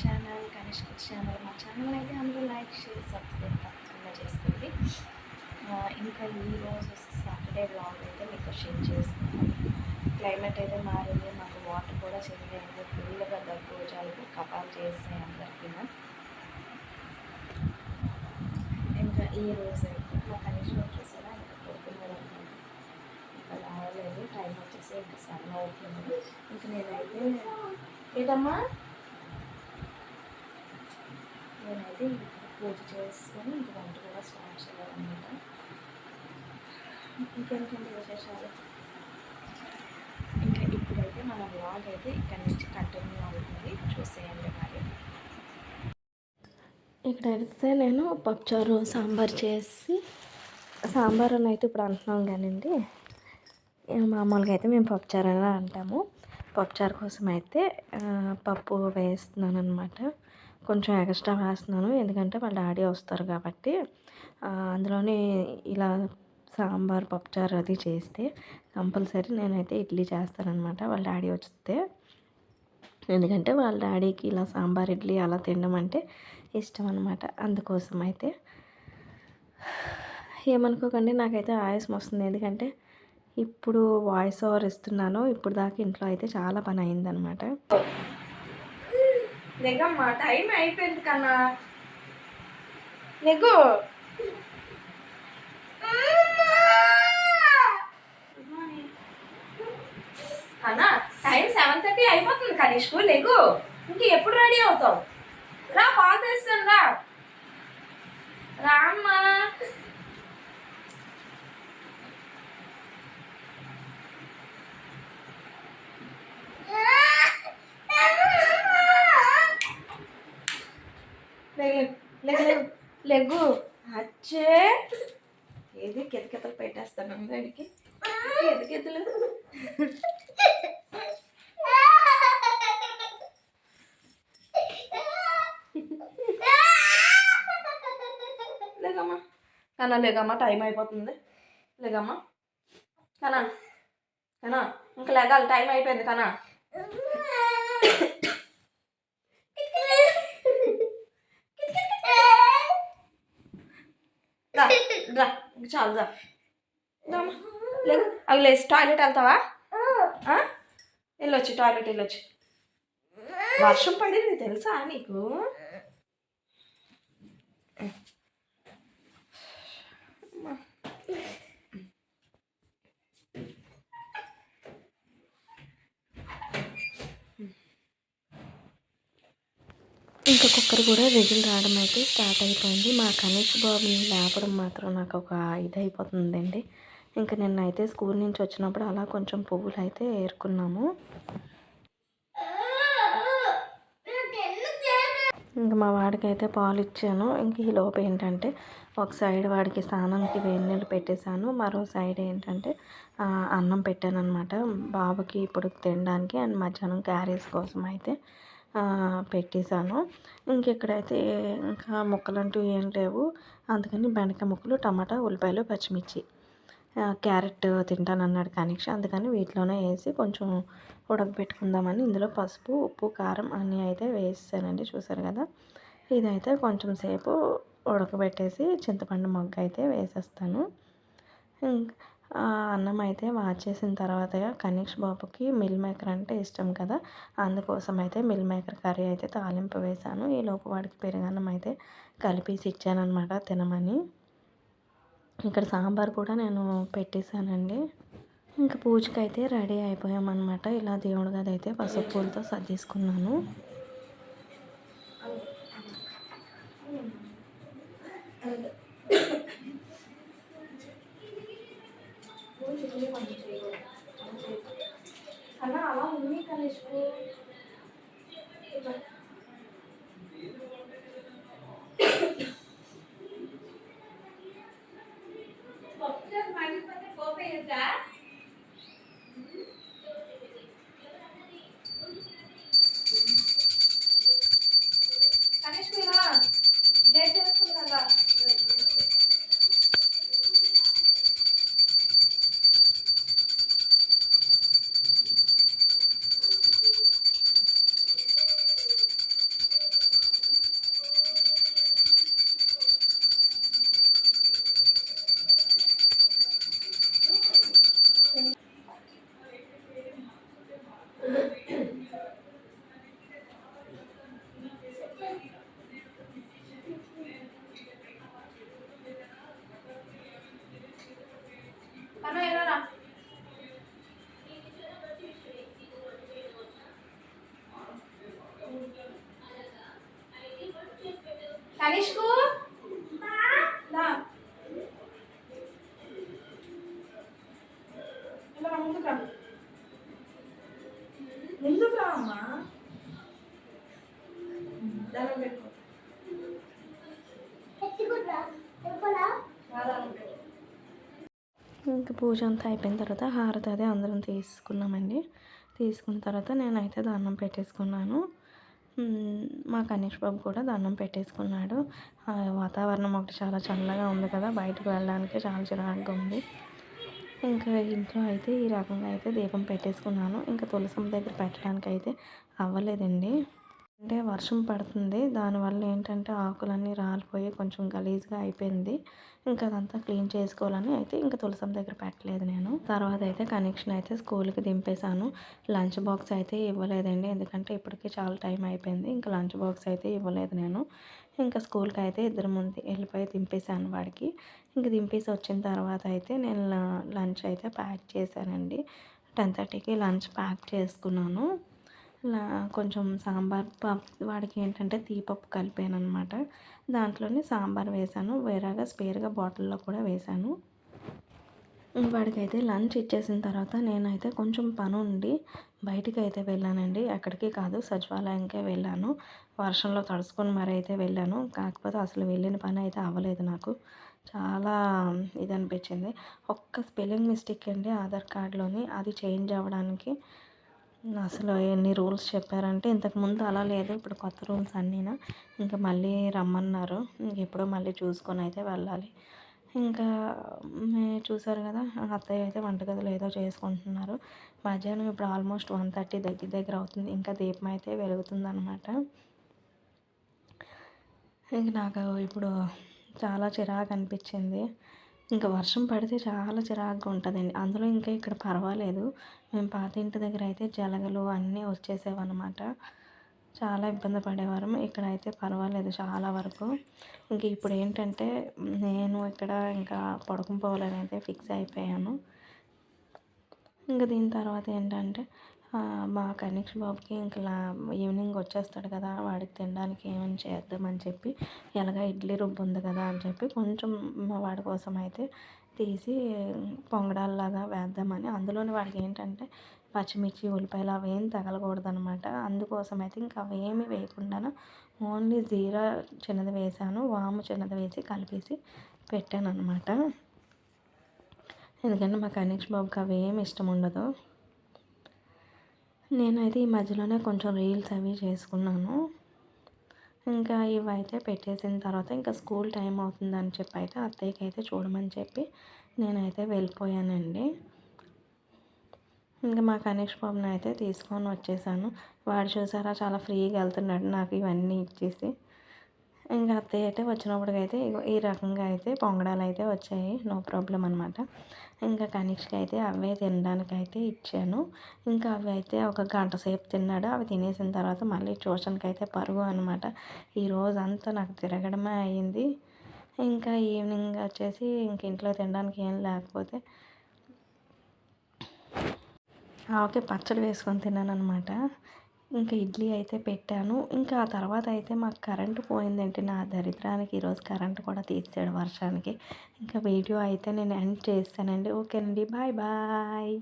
Channel Kanishka channel మా channel అయితే అందరూ లైక్ షేర్ సబ్స్క్రైబ్ తప్పకుండా చేసుకోండి. ఇంకా ఈరోజు సాటర్డే బ్లాగ్ అయితే మీతో షేర్ చేసుకున్నాను క్లైమేట్ అయితే మారింది మాకు వాటర్ కూడా చేంజ్ ఫుల్గా దగ్గు జలుబు కపాలు చేస్తాయి అందరికీ. ఇంకా ఈ రోజు అయితే మా కనీసం వచ్చేసారా ఇంకా పడుకున్నారు అనమాట ఇంకా రావలేదు. టైం వచ్చేసి ఇంకా సెవెన్ అవుతుంది. ఇంకా నేనైతే ఏదమ్మా నేనైతే పూజ చేసుకొని ఇంక వంట కూడా స్టార్ట్ చేయాలన్నమాట. ఇంకేంటండి విశేషాలు? ఇంకా ఇప్పుడైతే మన బ్లాగ్ అయితే ఇక్కడ నుంచి కంటిన్యూ అవుతుంది. చూసేయండి మరి. ఇక్కడైతే నేను పప్పుచారు సాంబార్ చేసి సాంబార్ అని అయితే ఇప్పుడు అంటున్నాం కానివ్వండి మామూలుగా అయితే మేము పప్పుచారు అని అంటాము. పప్పుచారు కోసం అయితే పప్పు వేస్తున్నాను అనమాట కొంచెం ఎక్స్ట్రా వేస్తున్నాను. ఎందుకంటే వాళ్ళ డాడీ వస్తారు కాబట్టి అందులోనే ఇలా సాంబార్ పప్పుచారు అది చేస్తే కంపల్సరీ నేనైతే ఇడ్లీ చేస్తానన్నమాట వాళ్ళ డాడీ వస్తే. ఎందుకంటే వాళ్ళ డాడీకి ఇలా సాంబార్ ఇడ్లీ అలా తినడం అంటే ఇష్టం అనమాట అందుకోసం అయితే ఏమనుకోకండి నాకైతే ఆయాసం వస్తుంది. ఎందుకంటే ఇప్పుడు వాయిస్ ఓవర్ ఇస్తున్నాను. ఇప్పుడు దాకా ఇంట్లో అయితే చాలా పని అయిందనమాట లేకమ్మా టైం అయిపోయింది కన్నా? లేకు కన్నా టైం సెవెన్ థర్టీ అయిపోతుంది కనీష్కు లేకు ఇంక ఎప్పుడు రెడీ అవుతావు? రా పాలు తెస్తాను రా. రామ్మా లెగు లెగు లెగు లెగ్గు అచ్చే. ఏది కితకితలు పెట్టేస్తాను దానికి కితకితలు లేగమ్మా కన్నా లేగమ్మా టైం అయిపోతుంది. లేదమ్మా. కనా కనా ఇంకా లేగాలి టైం అయిపోయింది కనా. రా చాలు రా. అవి లేచి టాయిలెట్ వెళ్తావా? వెళ్ళొచ్చు టాయిలెట్ వెళ్ళొచ్చు. వర్షం పడింది తెలుసా నీకు? ఇంకా కుక్కర్ కూడా విజిల్ రావడం అయితే స్టార్ట్ అయిపోయింది. మా కనీష్ బాబుని లేపడం మాత్రం నాకు ఒక ఇది అయిపోతుందండి ఇంకా అయితే స్కూల్ నుంచి వచ్చినప్పుడు అలా కొంచెం పువ్వులు అయితే ఏరుకున్నాము. ఇంకా మా వాడికి అయితే పాలు ఇచ్చాను. ఇంక ఈ లోపు ఏంటంటే ఒక సైడ్ వాడికి స్నానానికి వేడి నీళ్ళు పెట్టేశాను. మరో సైడ్ ఏంటంటే అన్నం పెట్టాను అనమాట బాబుకి ఇప్పుడు తినడానికి అండ్ మధ్యాహ్నం క్యారీస్ కోసం అయితే పెట్టేశాను. ఇంకెక్కడైతే ఇంకా ముక్కలు అంటూ ఏం లేవు. అందుకని బెండకాయ ముక్కలు టమాటా ఉల్లిపాయలు పచ్చిమిర్చి క్యారెట్ తింటానన్నాడు కనీక్ష. అందుకని వీటిలోనే వేసి కొంచెం ఉడకబెట్టుకుందామని ఇందులో పసుపు ఉప్పు కారం అన్నీ అయితే వేసేసానండి చూసారు కదా? ఇదైతే కొంచెం సేపు ఉడకబెట్టేసి చింతపండు మొగ్గ అయితే వేసేస్తాను అన్నం అయితే వాచేసిన తర్వాత కనీష్ బాబుకి మిల్ మేకర్ అంటే ఇష్టం కదా. అందుకోసం అయితే మిల్ మేకర్ కర్రీ అయితే తాలింపు వేశాను. ఈ లోపు వాడికి పెరుగన్నం అయితే కలిపేసి ఇచ్చానమాట తినమని. ఇక్కడ సాంబార్ కూడా నేను పెట్టేశానండి. ఇంకా పూజకి అయితే రెడీ అయిపోయామన్నమాట. ఇలా దేవుడి గది అయితే పసుపు పూలతో సర్దేసుకున్నాను. అలా What does money for the purpose is that? Tanishku? ఇంకా పూజ అంతా అయిపోయిన తర్వాత హారతి అదే అందరం తీసుకున్నామండి. తీసుకున్న తర్వాత నేనైతే దండం పెట్టేసుకున్నాను. మా కనీష్ బాబు కూడా దండం పెట్టేసుకున్నాడు. వాతావరణం ఒకటి చాలా చల్లగా ఉంది కదా బయటకు వెళ్ళడానికి చాలా చిరాకుగా ఉంది. ఇంకా ఇంట్లో అయితే ఈ రకంగా అయితే దీపం పెట్టేసుకున్నాను. ఇంకా తులసం దగ్గర పెట్టడానికి అయితే అవ్వలేదండి. అంటే వర్షం పడుతుంది. దానివల్ల ఏంటంటే ఆకులన్నీ రాలిపోయి కొంచెం గలీజ్గా అయిపోయింది. ఇంకా అదంతా క్లీన్ చేసుకోవాలని అయితే ఇంకా తులసం దగ్గర పెట్టలేదు నేను. తర్వాత అయితే కనెక్షన్ అయితే స్కూల్కి దింపేశాను. లంచ్ బాక్స్ అయితే ఇవ్వలేదండి. ఎందుకంటే ఇప్పటికీ చాలా టైం అయిపోయింది. ఇంకా లంచ్ బాక్స్ అయితే ఇవ్వలేదు నేను. ఇంకా స్కూల్కి అయితే ఇద్దరు ముందు వెళ్ళిపోయి దింపేశాను వాడికి. ఇంక దింపేసి వచ్చిన తర్వాత అయితే నేను లంచ్ అయితే ప్యాక్ చేశానండి. టెన్ థర్టీకి లంచ్ ప్యాక్ చేసుకున్నాను. కొంచెం సాంబార్ వాడికి ఏంటంటే తీపప్పు కలిపాను అనమాట దాంట్లోనే సాంబార్ వేసాను వేరేగా స్పేర్గా బాటిల్లో కూడా వేసాను వాడికైతే లంచ్ ఇచ్చేసిన తర్వాత నేనైతే కొంచెం పని ఉండి బయటికి అయితే వెళ్ళానండి. ఎక్కడికి కాదు సచివాలయంకే వెళ్ళాను. వర్షంలో తడుచుకొని మరి అయితే వెళ్ళాను. కాకపోతే అసలు వెళ్ళిన పని అయితే అవ్వలేదు నాకు. చాలా ఇది అనిపించింది ఒక్క స్పెల్లింగ్ మిస్టేక్ అండి ఆధార్ కార్డులోని. అది చేంజ్ అవ్వడానికి అసలు ఎన్ని రూల్స్ చెప్పారంటే ఇంతకుముందు అలా లేదు. ఇప్పుడు కొత్త రూల్స్ అన్నీనా. ఇంకా మళ్ళీ రమ్మన్నారు. ఎప్పుడో మళ్ళీ చూసుకొని అయితే వెళ్ళాలి. ఇంకా చూసారు కదా అత్తయ్య అయితే వంటగదిలో ఏదో చేసుకుంటున్నారు. మధ్యాహ్నం ఇప్పుడు ఆల్మోస్ట్ వన్ థర్టీ దగ్గర దగ్గర అవుతుంది. ఇంకా దీపం అయితే వెలుగుతుంది అనమాట ఇంక నాకు ఇప్పుడు చాలా చిరాకు అనిపించింది. ఇంకా వర్షం పడితే చాలా చిరాకుగా ఉంటుందండి. అందులో ఇంకా ఇక్కడ పర్వాలేదు. మేము పాత ఇంటి దగ్గర అయితే జలగలు అన్నీ వచ్చేసేవన్నమాట. చాలా ఇబ్బంది పడేవారం. ఇక్కడ అయితే పర్వాలేదు చాలా వరకు. ఇంక ఇప్పుడు ఏంటంటే నేను ఇక్కడ ఇంకా పడుకుని పోవాలని అయితే ఫిక్స్ అయిపోయాను. ఇంకా దీని తర్వాత ఏంటంటే మా కనీష్ బాబుకి ఇంకా ఈవినింగ్ వచ్చేస్తాడు కదా వాడికి తినడానికి ఏమైనా చేద్దామని చెప్పి ఎలాగ ఇడ్లీ రుబ్బు ఉంది కదా అని చెప్పి కొంచెం వాడి కోసం అయితే తీసి పొంగడాల్లాగా వేద్దామని అందులోని వాడికి ఏంటంటే పచ్చిమిర్చి ఉల్లిపాయలు అవి ఏం తగలకూడదు అనమాట అందుకోసం అయితే ఇంకా అవేమి వేయకుండా ఓన్లీ జీరా చిన్నది వేసాను వాము చిన్నది వేసి కలిపేసి పెట్టాను అనమాట ఎందుకంటే మా కనీష్ బాబుకి అవి ఏమి ఇష్టం ఉండదు. నేనైతే ఈ మధ్యలోనే కొంచెం రీల్స్ అవి చేసుకున్నాను. ఇంకా ఇవైతే పెట్టేసిన తర్వాత ఇంకా స్కూల్ టైం అవుతుందని చెప్పి అయితే అత్తయ్యకి అయితే చూడమని చెప్పి నేనైతే వెళ్ళిపోయానండి. ఇంకా మా కనీష్ బాబుని అయితే తీసుకొని వచ్చేసాను. వాడు చూసారా చాలా ఫ్రీగా వెళ్తున్నాడు నాకు ఇవన్నీ ఇచ్చేసి. ఇంకా అత్తయ్య అయితే వచ్చినప్పటికైతే ఈ రకంగా అయితే పొంగడాలు అయితే వచ్చాయి. నో ప్రాబ్లం అనమాట ఇంకా కనిష్కి అయితే అవే తినడానికి అయితే ఇచ్చాను. ఇంకా అవి అయితే ఒక గంట సేపు తిన్నాడు. అవి తినేసిన తర్వాత మళ్ళీ ట్యూషన్కి అయితే పరుగు అనమాట ఈరోజు అంతా నాకు తిరగడమే అయ్యింది ఇంకా ఈవినింగ్ వచ్చేసి ఇంక ఇంట్లో తినడానికి ఏం లేకపోతే ఆవకే పచ్చడి వేసుకొని తిన్నాను అనమాట ఇంకా ఇడ్లీ అయితే పెట్టాను. ఇంకా ఆ తర్వాత అయితే మాకు కరెంటు పోయిందంటే నా దరిద్రానికి ఈరోజు కరెంటు కూడా తీసాడు వర్షానికి. ఇంకా వీడియో అయితే నేను ఎండ్ చేస్తానండి. ఓకేనండి. Bye bye.